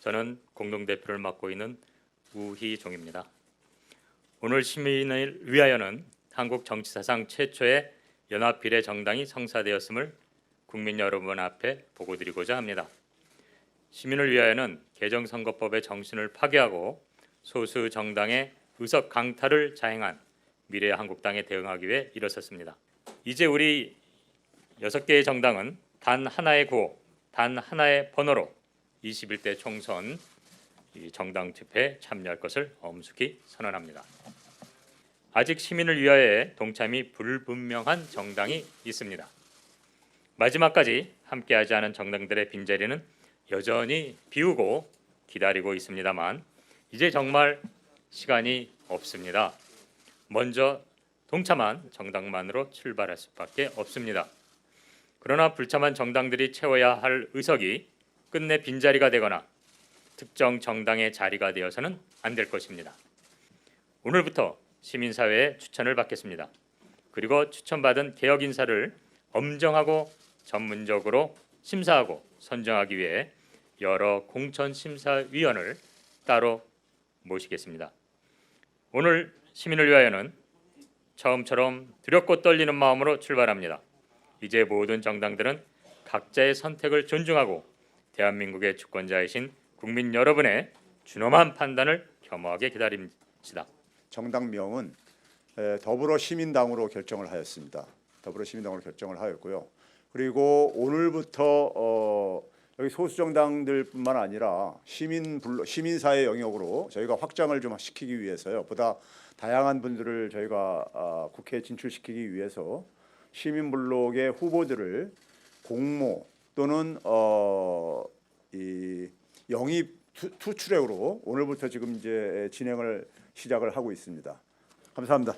저는 공동대표를 맡고 있는 우희종입니다. 오늘 시민을 위하여는 한국 정치 사상 최초의 연합 비례 정당이 성사되었음을 국민 여러분 앞에 보고드리고자 합니다. 시민을 위하여는 개정선거법의 정신을 파괴하고 소수 정당의 의석 강탈을 자행한 미래 한국당에 대응하기 위해 일어섰습니다. 이제 우리 여섯 개의 정당은 단 하나의 구호, 단 하나의 번호로 21대 총선 이 정당 집회에 참여할 것을 엄숙히 선언합니다. 아직 시민을 위하여 동참이 불분명한 정당이 있습니다. 마지막까지 함께하지 않은 정당들의 빈자리는 여전히 비우고 기다리고 있습니다만 이제 정말 시간이 없습니다. 먼저 동참한 정당만으로 출발할 수밖에 없습니다. 그러나 불참한 정당들이 채워야 할 의석이 끝내 빈자리가 되거나 특정 정당의 자리가 되어서는 안 될 것입니다. 오늘부터 시민사회의 추천을 받겠습니다. 그리고 추천받은 개혁 인사를 엄정하고 전문적으로 심사하고 선정하기 위해 여러 공천 심사위원을 따로 모시겠습니다. 오늘 시민을 위하여는 처음처럼 두렵고 떨리는 마음으로 출발합니다. 이제 모든 정당들은 각자의 선택을 존중하고 대한민국의 주권자이신 국민 여러분의 준엄한 판단을 겸허하게 기다립시다. 정당명은 에, 더불어시민당으로 결정을 하였습니다. 더불어시민당으로 결정을 하였고요. 그리고 오늘부터 어, 여기 소수 정당들뿐만 아니라 시민 불 시민사회 영역으로 저희가 확장을 좀 시키기 위해서요. 보다 다양한 분들을 저희가 아, 국회에 진출시키기 위해서 시민 블록의 후보들을 공모 또는 어, 이 영입 투, 투출액으로 오늘부터 지금 이제 진행을 시작을 하고 있습니다. 감사합니다.